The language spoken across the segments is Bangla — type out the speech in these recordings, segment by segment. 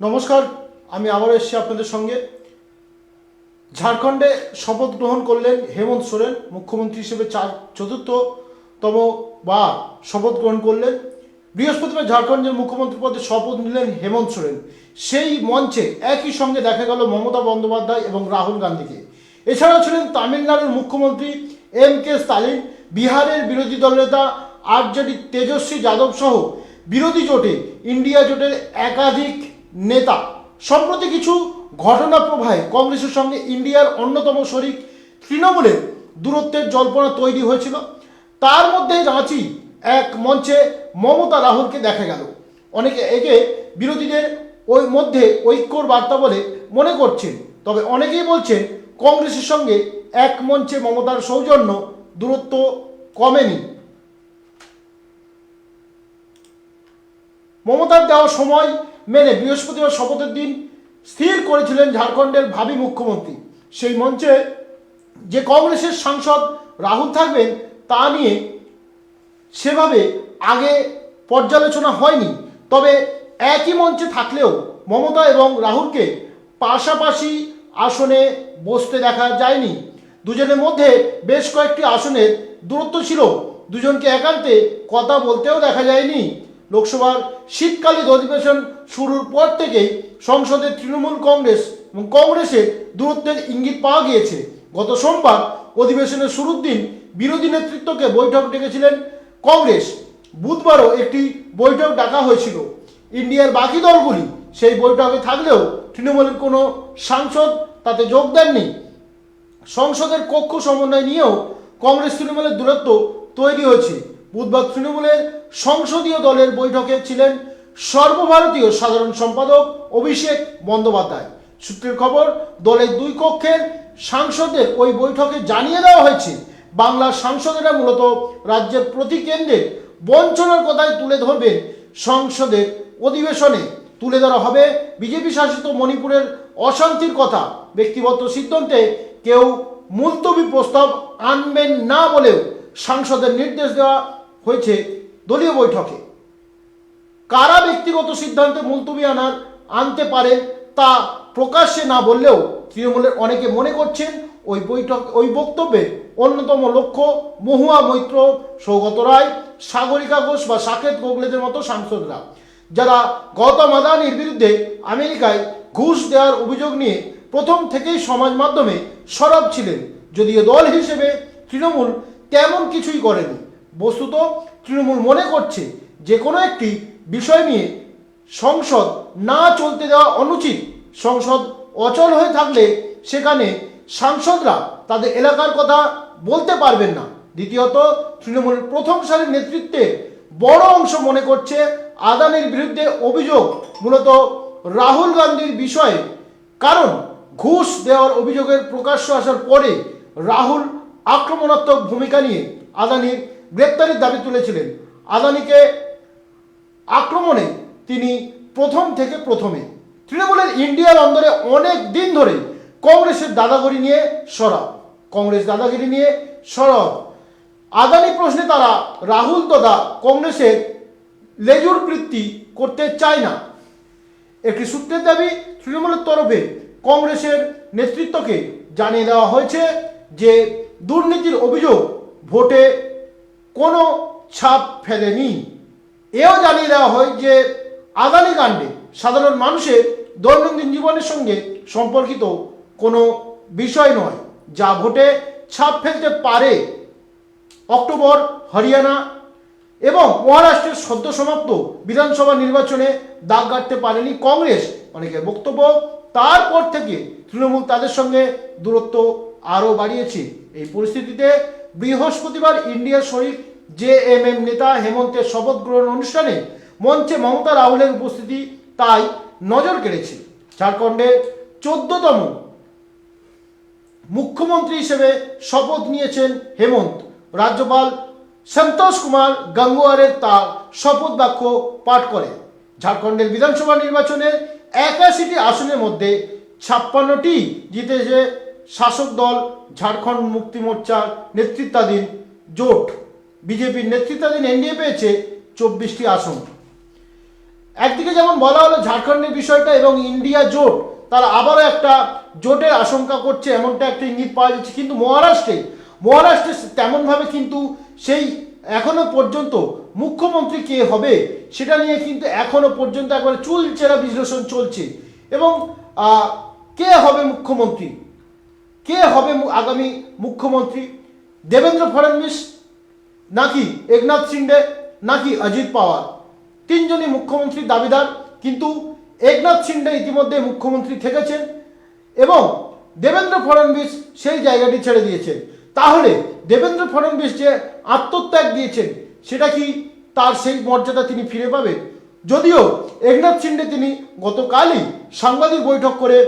নমস্কার, আমি আবার এসেছি আপনাদের সঙ্গে। ঝাড়খণ্ডে শপথ গ্রহণ করলেন হেমন্ত সোরেন, মুখ্যমন্ত্রী হিসেবে চার, চতুর্থতম বার শপথ গ্রহণ করলেন। বৃহস্পতিবার ঝাড়খণ্ডের মুখ্যমন্ত্রী পদে শপথ নিলেন হেমন্ত সোরেন। সেই মঞ্চে একই সঙ্গে দেখা গেল মমতা বন্দ্যোপাধ্যায় এবং রাহুল গান্ধীকে। এছাড়াও ছিলেন তামিলনাড়ুর মুখ্যমন্ত্রী এম কে স্টালিন, বিহারের বিরোধী দলনেতা আরজেডি তেজস্বী যাদব সহ বিরোধী জোটে ইন্ডিয়া জোটের একাধিক নেতা। সম্প্রতি কিছু ঘটনা প্রবাহে কংগ্রেসের সঙ্গে ইন্ডিয়ার অন্যতম শরিক তৃণমূলের দূরত্বের জল্পনা তৈরি হয়েছিল। তার মধ্যে রাঁচি এক মঞ্চে মমতা রাহুলকে দেখা গেল। অনেকে একে বিরোধীদের ওই মধ্যে ঐক্যর বার্তা বলে মনে করছেন। তবে অনেকেই বলছেন কংগ্রেসের সঙ্গে এক মঞ্চে মমতার সৌজন্য দূরত্ব কমেনি। মমতার দেওয়া সময় মেনে বৃহস্পতিবার শপথের দিন স্থির করেছিলেন ঝাড়খণ্ডের ভাবি মুখ্যমন্ত্রী। সেই মঞ্চে যে কংগ্রেসের সাংসদ রাহুল থাকবেন, তা নিয়ে সেভাবে আগে পর্যালোচনা হয়নি। তবে একই মঞ্চে থাকলেও মমতা এবং রাহুলকে পাশাপাশি আসনে বসতে দেখা যায়নি। দুজনের মধ্যে বেশ কয়েকটি আসনের দূরত্ব ছিল। দুজনকে একান্তে কথা বলতেও দেখা যায়নি। লোকসভার শীতকালীন অধিবেশন শুরুর পর থেকেই সংসদে তৃণমূল কংগ্রেস এবং কংগ্রেসের দূরত্বের ইঙ্গিত পাওয়া গিয়েছে। গত সোমবার অধিবেশনের শুরুর দিন বিরোধী নেতৃত্বকে বৈঠক ডেকেছিলেন কংগ্রেস। বুধবারও একটি বৈঠক ডাকা হয়েছিল। ইন্ডিয়ার বাকি দলগুলি সেই বৈঠকে থাকলেও তৃণমূলের কোনো সাংসদ তাতে যোগ দেননি। সংসদের কক্ষ সমন্বয় নিয়েও কংগ্রেস তৃণমূলের দূরত্ব তৈরি হয়েছে। বুধবার তৃণমূলের সংসদীয় দলের বৈঠকে ছিলেন সর্বভারতীয় সাধারণ সম্পাদক অভিষেক বন্দ্যোপাধ্যায়। সূত্রের খবর, দলের দুই কক্ষের সাংসদদের ওই বৈঠকে জানিয়ে দেওয়া হয়েছে বাংলার সাংসদেরা মূলত রাজ্যের প্রতি কেন্দ্রে বঞ্চনার কথাই তুলে ধরবেন সংসদের অধিবেশনে। তুলে ধরা হবে বিজেপি শাসিত মণিপুরের অশান্তির কথা। ব্যক্তিগত সিদ্ধান্তে কেউ মুলতবি প্রস্তাব আনবেন না বলেও সাংসদের নির্দেশ দেওয়া হয়েছে দলীয় বৈঠকে। কারা ব্যক্তিগত সিদ্ধান্তে মুলতবি আনার, আনতে পারেন তা প্রকাশ্যে না বললেও তৃণমূলের অনেকে মনে করছেন ওই বৈঠক, ওই বক্তব্যে অন্যতম লক্ষ্য মহুয়া মৈত্র, সৌগত রায় সাগরিকা ঘোষ বা সাকেত গোগলেদের মতো সাংসদরা। যারা গৌতম আদানির বিরুদ্ধে আমেরিকায় ঘুষ দেওয়ার অভিযোগ নিয়ে প্রথম থেকেই সমাজ মাধ্যমে সরব ছিলেন, যদিও দল হিসেবে তৃণমূল তেমন কিছুই করেনি। বস্তুত তৃণমূল মনে করছে যে কোনো একটি বিষয় নিয়ে সংসদ না চলতে দেওয়া অনুচিত। সংসদ অচল হয়ে থাকলে সেখানে সাংসদরা তাদের এলাকার কথা বলতে পারবেন না। দ্বিতীয়ত তৃণমূলের প্রথম সারির নেতৃত্বে বড় অংশ মনে করছে আদানির বিরুদ্ধে অভিযোগ, মূলত রাহুল গান্ধীর বিষয়ে। কারণ, ঘুষ দেওয়ার অভিযোগের প্রকাশ্য আসার পরে রাহুল আক্রমণাত্মক ভূমিকা নিয়ে আদানির গ্রেপ্তারির দাবি তুলেছিলেন। আদানিকে আক্রমণে তিনি প্রথম থেকে প্রথমে তৃণমূলের ইন্ডিয়ার অন্দরে অনেক দিন ধরে কংগ্রেসের দাদাগিরি নিয়ে সরব, কংগ্রেস দাদাগিরি নিয়ে সরব। আদানি প্রশ্নে তারা রাহুল তথা কংগ্রেসের লেজুর বৃত্তি করতে চায় না। একটি সূত্রের দাবি, তৃণমূলের তরফে কংগ্রেসের নেতৃত্বকে জানিয়ে দেওয়া হয়েছে যে দুর্নীতির অভিযোগ ভোটে কোনো ছাপ ফেলেনি। এও জানিয়ে দেওয়া হয় যে আদানি কাণ্ডে সাধারণ মানুষের দৈনন্দিন জীবনের সঙ্গে সম্পর্কিত কোনো বিষয় নয়, যা ভোটে ছাপ ফেলতে পারে। অক্টোবর, হরিয়ানা এবং মহারাষ্ট্রের সদ্য সমাপ্ত বিধানসভা নির্বাচনে দাগ কাটতে পারেনি কংগ্রেস। অনেকের বক্তব্য, তারপর থেকে তৃণমূল তাদের সঙ্গে দূরত্ব আরও বাড়িয়েছে। এই পরিস্থিতিতে বৃহস্পতিবার ইন্ডিয়ার শরিক জে এম এম নেতা হেমন্তের শপথ গ্রহণ অনুষ্ঠানে মঞ্চে মমতা রাহুলের উপস্থিতি তাই নজর কেড়েছে। ঝাড়খণ্ডের চোদ্দতম মুখ্যমন্ত্রী হিসেবে শপথ নিয়েছেন হেমন্ত। রাজ্যপাল সন্তোষ কুমার গাঙ্গুয়ারের তার শপথ বাক্য পাঠ করে ঝাড়খণ্ডের বিধানসভা নির্বাচনে একাশিটি আসনের মধ্যে ছাপ্পান্নটি জিতেছে শাসক দল ঝাড়খণ্ড মুক্তি মোর্চার নেতৃত্বাধীন জোট। বিজেপির নেতৃত্বাধীন এনডিএ পেয়েছে চব্বিশটি আসন। একদিকে যেমন বলা হলো ঝাড়খণ্ডের বিষয়টা এবং ইন্ডিয়া জোট, তারা আবারও একটা জোটের আশঙ্কা করছে, এমনটা একটা ইঙ্গিত পাওয়া যাচ্ছে। কিন্তু মহারাষ্ট্রে মহারাষ্ট্রে তেমনভাবে কিন্তু সেই এখনও পর্যন্ত মুখ্যমন্ত্রী কে হবে, সেটা নিয়ে কিন্তু এখনও পর্যন্ত একবারে চুলচেরা বিশ্লেষণ চলছে। এবং কে হবে মুখ্যমন্ত্রী? কে হবে আগামী মুখ্যমন্ত্রী? দেবেন্দ্র ফডণবিস নাকি একনাথ শিন্ডে, নাকি অজিত পাওয়ার? তিনজনই মুখ্যমন্ত্রীর দাবিদার, কিন্তু একনাথ শিন্ডে ইতিমধ্যে মুখ্যমন্ত্রী থেকেছেন এবং দেবেন্দ্র ফডণবিস সেই জায়গাটি ছেড়ে দিয়েছেন। তাহলে দেবেন্দ্র ফডণবিস যে আত্মত্যাগ দিয়েছেন, সেটা কি তার সেই মর্যাদা তিনি ফিরে পাবেন? যদিও একনাথ শিন্ডে তিনি গতকালই সাংবাদিক বৈঠক করে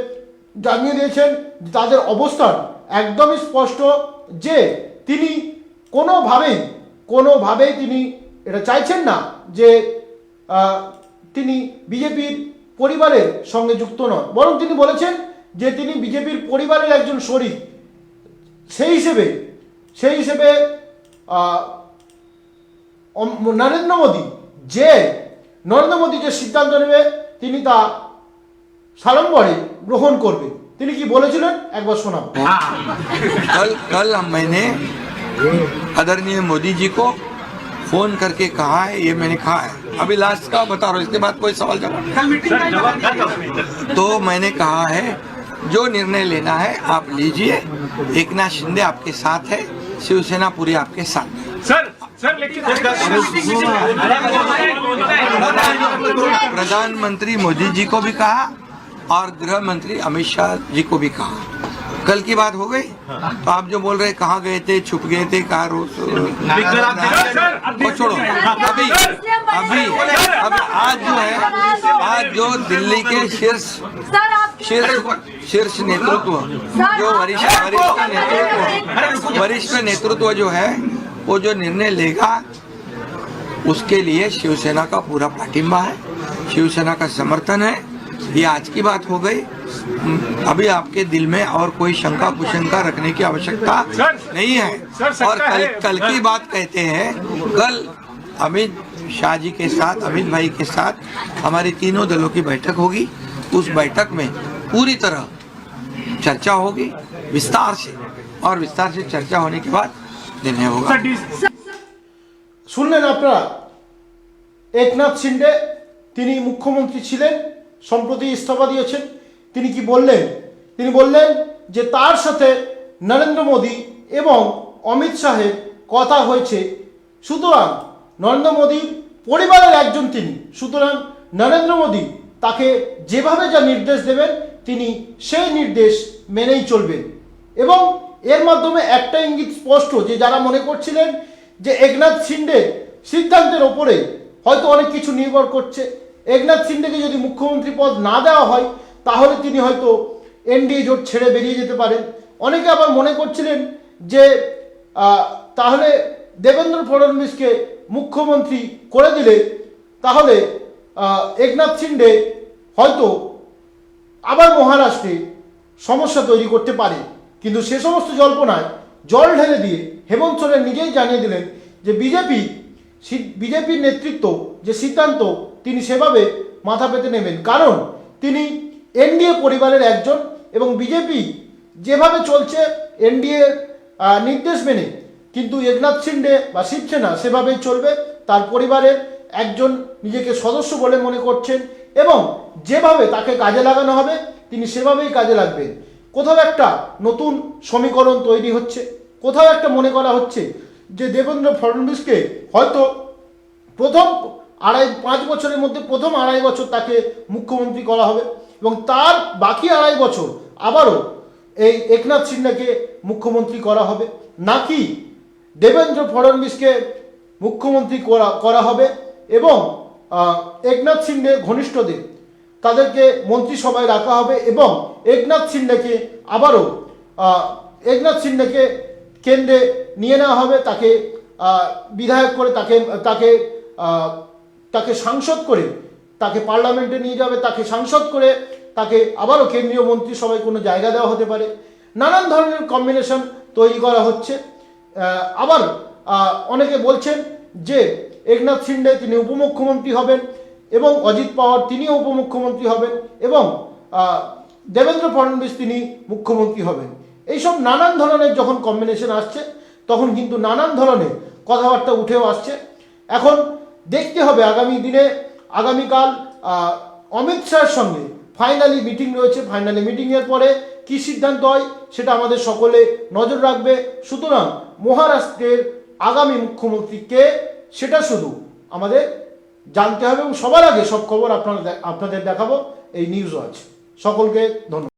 জানিয়ে দিয়েছেন তাদের অবস্থান একদমই স্পষ্ট যে তিনি কোনোভাবেই কোনোভাবেই তিনি এটা চাইছেন না যে তিনি বিজেপির পরিবারের সঙ্গে যুক্ত নন। বরং তিনি বলেছেন যে তিনি বিজেপির পরিবারের একজন শরীর সেই হিসেবে সেই হিসেবে নরেন্দ্র মোদী যে, নরেন্দ্র মোদী যে সিদ্ধান্ত নেবে, তিনি তা সাড়ম্বরে গ্রহণ করবে। তিনি কি বলেছিলেন? একবার শোনাব। आदरणीय मोदी जी को फ़ोन करके कहा है ये मैंने कहा है। अभी लास्ट का बता रहा हूँ इसके बाद कोई सवाल जवाब तो मैंने कहा है जो निर्णय लेना है आप लीजिए। एक नाथ शिंदे आपके साथ है शिवसेना पूरी आपके साथ है। सर सर लेकिन प्रधानमंत्री मोदी जी को भी कहा और गृह मंत्री अमित शाह जी को भी कहा। कल की बात हो गई तो आप जो बोल रहे कहाँ गए थे छुप गए थे कहा रोज छोड़ो अभी अभी अभी आज जो है आज जो दिल्ली के शीर्ष शीर्ष शीर्ष नेतृत्व जो वरिष्ठ वरिष्ठ नेतृत्व वरिष्ठ नेतृत्व जो है वो जो निर्णय लेगा उसके लिए शिवसेना का पूरा पाटिंबा है शिवसेना का समर्थन है ये आज की बात हो गई हम्म, अभी आपके दिल में और कोई शंका कुशंका रखने की आवश्यकता सर, नहीं है सर, सकता और कल है। कल की बात कहते हैं कल अमित शाह जी के साथ अमित भाई के साथ हमारी तीनों दलों की बैठक होगी उस बैठक में पूरी तरह चर्चा होगी विस्तार से और विस्तार से चर्चा होने के बाद निर्णय होगा सर डी- শুনলেন আপনারা একনাথ শিন্ডে তিনি মুখ্যমন্ত্রী ছিলেন সম্প্রতি ইস্তফা দিয়েছেন তিনি কি বললেন? তিনি বললেন যে তার সাথে নরেন্দ্র মোদী এবং অমিত শাহের কথা হয়েছে। সুতরাং নরেন্দ্র মোদীর পরিবারের একজন তিনি। সুতরাং নরেন্দ্র মোদী তাকে যেভাবে যা নির্দেশ দেবেন, তিনি সেই নির্দেশ মেনেই চলবেন। এবং এর মাধ্যমে একটা ইঙ্গিত স্পষ্ট যে যারা মনে করছিলেন যে একনাথ শিন্ডে সিদ্ধান্তের ওপরে হয়তো অনেক কিছু নির্ভর করছে, একনাথ শিন্ডেকে যদি মুখ্যমন্ত্রী পদ না দেওয়া হয় তাহলে তিনি হয়তো এনডিএ জোট ছেড়ে বেরিয়ে যেতে পারেন। অনেকে আবার মনে করছিলেন যে তাহলে দেবেন্দ্র ফডণবীসকে মুখ্যমন্ত্রী করে দিলে তাহলে একনাথ শিন্ডে হয়তো আবার মহারাষ্ট্রে সমস্যা তৈরি করতে পারে। কিন্তু সে সমস্ত জল্পনায় জল ঢেলে দিয়ে হেমন্ত সোরেন নিজেই জানিয়ে দিলেন যে, বিজেপি বিজেপির নেতৃত্ব যে সিদ্ধান্ত, তিনি সেভাবে মাথা পেতে নেবেন। কারণ তিনি এনডিএ পরিবারের একজন এবং বিজেপি যেভাবে চলছে, এনডিএ নির্দেশ মেনে কিন্তু একনাথ শিন্ডে বা শিবসেনা সেভাবেই চলবে। তার পরিবারের একজন নিজেকে সদস্য বলে মনে করছেন এবং যেভাবে তাকে কাজে লাগানো হবে, তিনি সেভাবেই কাজে লাগবেন। কোথাও একটা নতুন সমীকরণ তৈরি হচ্ছে। কোথাও একটা মনে করা হচ্ছে যে দেবেন্দ্র ফডণবীসকে হয়তো প্রথম আড়াই, পাঁচ বছরের মধ্যে প্রথম আড়াই বছর তাকে মুখ্যমন্ত্রী করা হবে। এবং তার বাকি আড়াই বছর আবারও এই একনাথ সিন্ডাকে মুখ্যমন্ত্রী করা হবে। নাকি দেবেন্দ্র ফডনবিসকে মুখ্যমন্ত্রী করা করা হবে এবং একনাথ সিন্ডের ঘনিষ্ঠদের তাদেরকে মন্ত্রিসভায় রাখা হবে এবং একনাথ সিন্ডেকে আবারও একনাথ সিন্ডেকে কেন্দ্রে নিয়ে নেওয়া হবে, তাকে বিধায়ক করে তাকে তাকে তাকে সাংসদ করে তাকে পার্লামেন্টে নিয়ে যাবে, তাকে সাংসদ করে তাকে আবারও কেন্দ্রীয় মন্ত্রিসভায় কোনো জায়গা দেওয়া হতে পারে। নানান ধরনের কম্বিনেশন তৈরি করা হচ্ছে। আবার অনেকে বলছেন যে একনাথ শিন্ডে তিনি উপমুখ্যমন্ত্রী হবেন এবং অজিত পাওয়ার তিনিও উপমুখ্যমন্ত্রী হবেন এবং দেবেন্দ্র ফডণবীস তিনি মুখ্যমন্ত্রী হবেন। এইসব নানান ধরনের যখন কম্বিনেশন আসছে, তখন কিন্তু নানান ধরনের কথাবার্তা উঠেও আসছে। এখন দেখতে হবে আগামী দিনে আগামীকাল অমিত শাহের সঙ্গে ফাইনালি মিটিং রয়েছে। ফাইনালি মিটিংয়ের পরে কি সিদ্ধান্ত হয় সেটা আমাদের সকলে নজর রাখবে। সুতরাং মহারাষ্ট্রের আগামী মুখ্যমন্ত্রী কে সেটা শুধু আমাদের জানতে হবে এবং সবার আগে সব খবর আপনারা আপনাদের দেখাবো। এই নিউজ ওয়াচ সকলকে ধন্যবাদ।